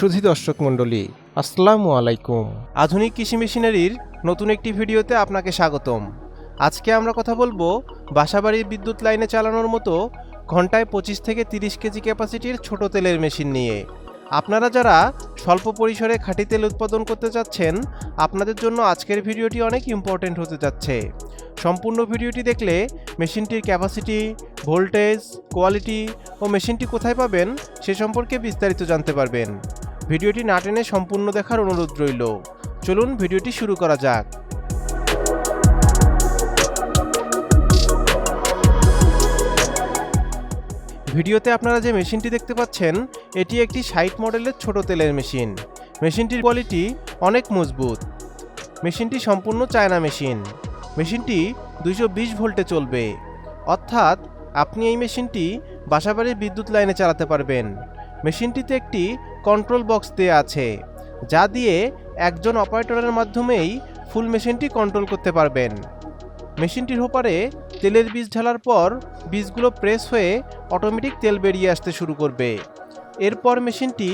সুধী দর্শক মণ্ডলী, আসসালামু আলাইকুম। আধুনিক কৃষি মেশিনারির নতুন একটি ভিডিওতে আপনাকে স্বাগতম। আজকে আমরা কথা বলব বাসাবাড়ির বিদ্যুৎ লাইনে চালানোর মতো ঘন্টায় পঁচিশ থেকে তিরিশ কেজি ক্যাপাসিটির ছোট তেলের মেশিন নিয়ে। আপনারা যারা স্বল্প পরিসরে খাঁটি তেল উৎপাদন করতে চাচ্ছেন, আপনাদের জন্য আজকের ভিডিওটি অনেক ইম্পর্টেন্ট হতে যাচ্ছে। সম্পূর্ণ ভিডিওটি দেখলে মেশিনটির ক্যাপাসিটি ভোল্টেজ কোয়ালিটি ও মেশিনটি কোথায় পাবেন সে সম্পর্কে বিস্তারিত জানতে পারবেন। ভিডিওটি না টেনে সম্পূর্ণ দেখার অনুরোধ রইল। চলুন ভিডিওটি শুরু করা যাক। ভিডিওতে আপনারা যে মেশিনটি দেখতে পাচ্ছেন, এটি একটি সাইট মডেলের ছোট তেলের মেশিন। মেশিনটির কোয়ালিটি অনেক মজবুত। মেশিনটি সম্পূর্ণ চায়না মেশিন। মেশিনটি দুইশো বিশ ভোল্টে চলবে। অর্থাৎ আপনি এই মেশিনটি বাসাবাড়ির বিদ্যুৎ লাইনে চালাতে পারবেন। মেশিনটিতে একটি কন্ট্রোল বক্স দেওয়া আছে, যা দিয়ে একজন অপারেটরের মাধ্যমেই ফুল মেশিনটি কন্ট্রোল করতে পারবেন। মেশিনটির ওপারে তেলের বীজ ঢালার পর বীজগুলো প্রেস হয়ে অটোমেটিক তেল বেরিয়ে আসতে শুরু করবে। এরপর মেশিনটি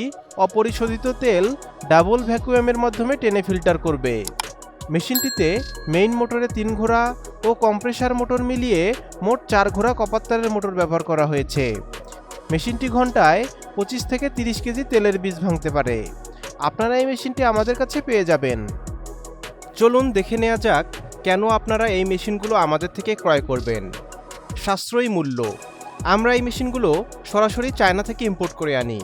অপরিশোধিত তেল ডাবল ভ্যাকুয়ামের মাধ্যমে টেনে ফিল্টার করবে। মেশিনটিতে মেইন মোটরে তিন ঘোড়া ও কম্প্রেসার মোটর মিলিয়ে মোট চার ঘোড়া কপার তারের মোটর ব্যবহার করা হয়েছে। মেশিনটি ঘন্টায় পঁচিশ থেকে তিরিশ কেজি তেলের বীজ ভাঙতে পারে। আপনারা এই মেশিনটি আমাদের কাছে পেয়ে যাবেন। চলুন দেখে নেওয়া যাক কেন আপনারা এই মেশিনগুলো আমাদের থেকে ক্রয় করবেন। সাশ্রয়ী মূল্য। আমরা এই মেশিনগুলো সরাসরি চায়না থেকে ইম্পোর্ট করে আনি।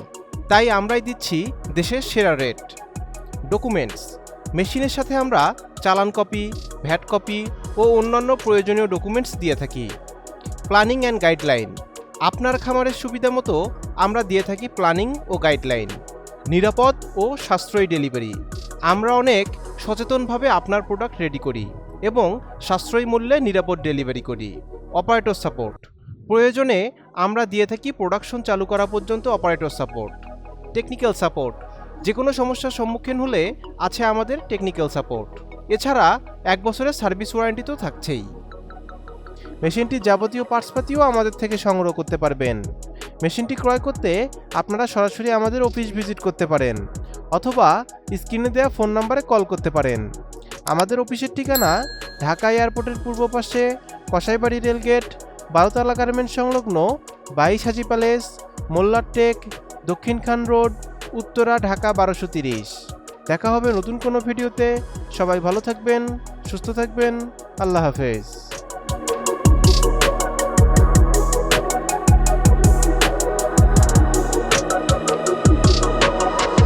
তাই আমরাই দিচ্ছি দেশের সেরা রেট। ডকুমেন্টস। মেশিনের সাথে আমরা চালান কপি, ভ্যাট কপি ও অন্যান্য প্রয়োজনীয় ডকুমেন্টস দিয়ে থাকি। Planning and guideline. আপনার খামারের সুবিধা মতো আমরা দিয়ে থাকি প্ল্যানিং ও গাইডলাইন, নিরাপদ ও সাশ্রয়ী ডেলিভারি। আমরা অনেক সচেতনভাবে আপনার প্রোডাক্ট রেডি করি এবং সাশ্রয়ী মূল্যে নিরাপদ ডেলিভারি করি। Operator support. প্রয়োজনে আমরা দিয়ে থাকি প্রোডাকশন চালু করা পর্যন্ত অপারেটর সাপোর্ট, টেকনিক্যাল সাপোর্ট। যে কোনো সমস্যার সম্মুখীন হলে আছে আমাদের টেকনিক্যাল সাপোর্ট। এছাড়া এক বছরের সার্ভিস ওয়ারেন্টি তো থাকছেই। মেশিনটির যাবতীয় পার্টসপাতিও আমাদের থেকে সংগ্রহ করতে পারবেন। মেশিনটি ক্রয় করতে আপনারা সরাসরি আমাদের অফিস ভিজিট করতে পারেন, অথবা স্ক্রিনে দেওয়া ফোন নাম্বারে কল করতে পারেন। আমাদের অফিসের ঠিকানা ঢাকা এয়ারপোর্টের পূর্ব পাশে কসাইবাড়ি রেলগেট বারোতলা গার্মেন্ট সংলগ্ন বাইশ হাজি প্যালেস মোল্লার টেক দক্ষিণ খান রোড উত্তরা, ঢাকা বারোশো তিরিশ। দেখা হবে নতুন কোনো ভিডিওতে সবাই ভালো থাকবেন, সুস্থ থাকবেন। আল্লাহ হাফেজ।